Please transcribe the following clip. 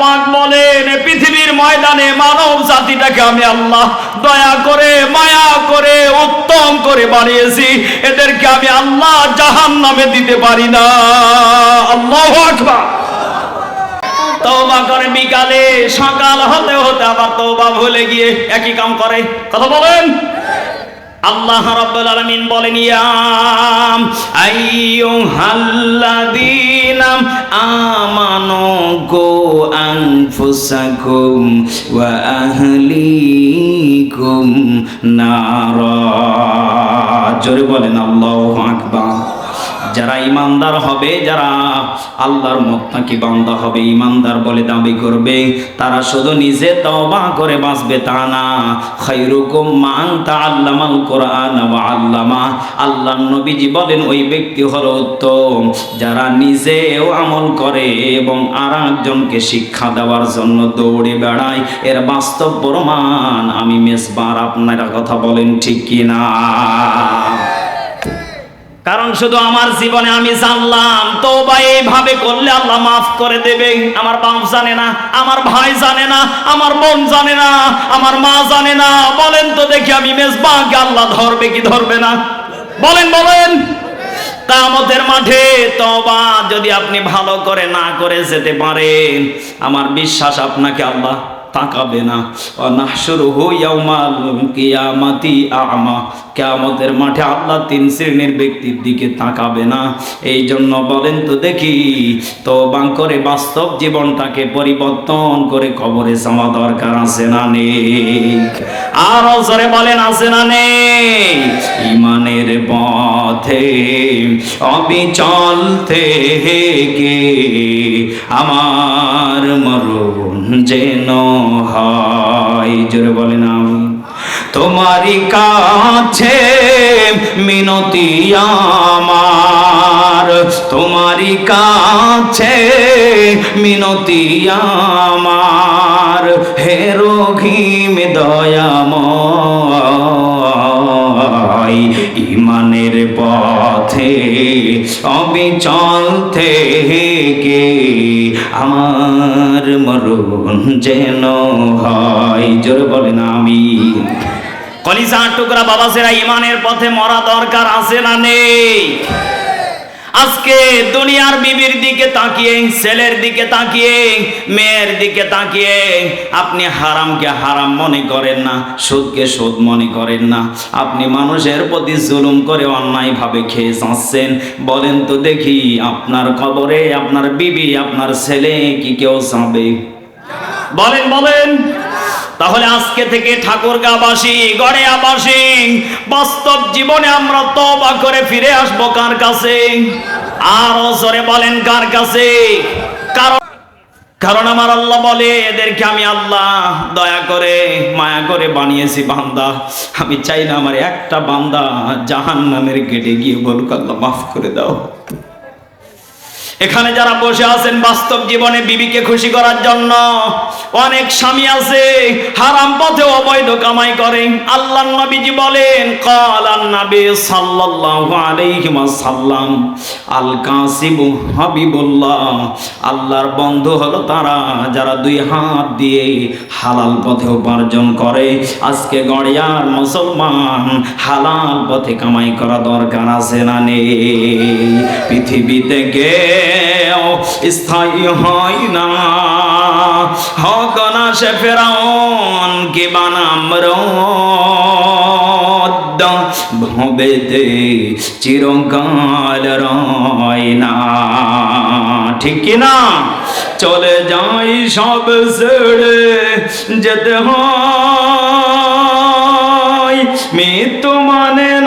পাক বলেন, পৃথিবীর ময়দানে মানব জাতিটাকে আমি আল্লাহ দয়া করে, মায়া করে, উত্তম করে বানিয়েছি। এদেরকে আমি আল্লাহ জাহান নামে দিতে পারি না। আল্লাহ আকবার। করে বিকালে, সকাল হতে হতে আবার তওবা ভুলে গিয়ে একই কাম করে। কথা বলেন? আল্লাহ রাব্বুল আলামিন বলেন ইয়াম আইয়ুহাল্লাযীনা আমানু আনফুসাকুম ওয়া আহলিকুম নারা। জোরে বলেন আল্লাহু আকবার। যারা ইমানদার হবে, যারা আল্লাহর মোত্তাকি বান্দা হবে, ইমানদার বলে দাবি করবে, তারা শুধু নিজে তওবা করে বাঁচবে তা না। খায়রুকুম মান তাআল্লামাল কোরআন ওয়া আল্লামা। আল্লাহর নবীজি বলেন, ওই ব্যক্তি হলো উত্তম। যারা নিজেও আমল করে এবং আর একজনকে শিক্ষা দেওয়ার জন্য দৌড়ে বেড়ায়, এর বাস্তব প্রমাণ আমি মেসবার আপনারা কথা বলেন ঠিক কিনা? কারণ শুধু আমার জীবনে আমি জানলাম তো বা এইভাবে করলে আল্লাহ মাফ করে দেবে। আমার বাপ জানে না, আমার ভাই জানে না, আমার বোন জানে না, আমার মা জানে না। বলেন তো দেখি আমি মেজবাকে আল্লাহ ধরবে কি ধরবে না? বলেন বলেন। কামতের মাঠে তবা যদি আপনি ভালো করে না করে যেতে পারেন, আমার বিশ্বাস আপনাকে আল্লাহ তাকাবে না। কিয়ামাতি আমা। কিয়ামতের মাঠে আল্লাহ তিন শ্রেণির ব্যক্তির দিকে তাকাবে না। এই জন্য বলেন তো দেখি তো বাং করে বাস্তব জীবনটাকে পরিবর্তন করে কবরে যাওয়া দরকার আছে না নেই? আর জোরে বলেন আছে না নেই? ইমানের পথে অবিচল থেকে আমার মরণ যেন হয়। জোরে বলেন আমি তোমারই কাছে মিনতি আমার। তোমারই কাছে মিনতি আমার। হে রঘিম দয়াময়, ইমানের পথে অবিচল থেকে আমার মরণ যেন হয়। জোরে বলেন আমি কলিজা টুকরা বাবা, সেরা ইমানের পথে মরা দরকার আছে না নেই? আজকে দুনিয়ার বিবির দিকে তাকিয়ে, ছেলের দিকে তাকিয়ে, মেয়ের দিকে তাকিয়ে, আপনি হারামকে হারাম মনে করেন না, সুদকে সুদ মনে করেন না। আপনি মানুষের প্রতি জুলুম করে অন্যায়ভাবে খেয়ে যাচ্ছেন। বলেন তো দেখি, আপনার খবরে আপনার বিবি, আপনার ছেলে কি কেউ যাবে? বলেন বলেন। তাহলে আজকে থেকে ঠাকুরগাঁবাসী গড়েয়াবাসী বাস্তব জীবনে আমরা তবা করে ফিরে আসব কার কাছে? আরও জোরে বলেন কার কাছে? কারণ কারণ আমার আল্লাহ বলে, এদেরকে আমি আল্লাহ দয়া করে, মায়া করে বানিয়েছি বান্দা। আমি চাই না আমার একটা বান্দা জাহান নামের গেটে গিয়ে বলুক, আল্লাহ মাফ করে দাও। এখানে যারা বসে আছেন বাস্তব জীবনে বিবিকে খুশি করার জন্য, অনেক স্বামী আছে, হারাম পথে অবৈধ কামাই করে। আল্লাহ নবীজি বলেন কালান নবী সাল্লাল্লাহু আলাইহি ওয়াসাল্লাম আল কাসিবু হাবিবুল্লাহ। আল্লাহর বন্ধু হলো তারা, যারা দুই হাত দিয়ে হালাল পথে উপার্জন করে। আজকে গড়িয়ার মুসলমান হালাল পথে কামাই করা দরকার আছে না নেই? পৃথিবীতে গেও স্থায়ী হয় না। হক না সে ফেরাউন কি বানাম রদ। ভবেতে চিরকাল রয় না। ঠিক কি না? চলে যাই সব ছেড়ে যেতে হয়। মৃত্যু মানে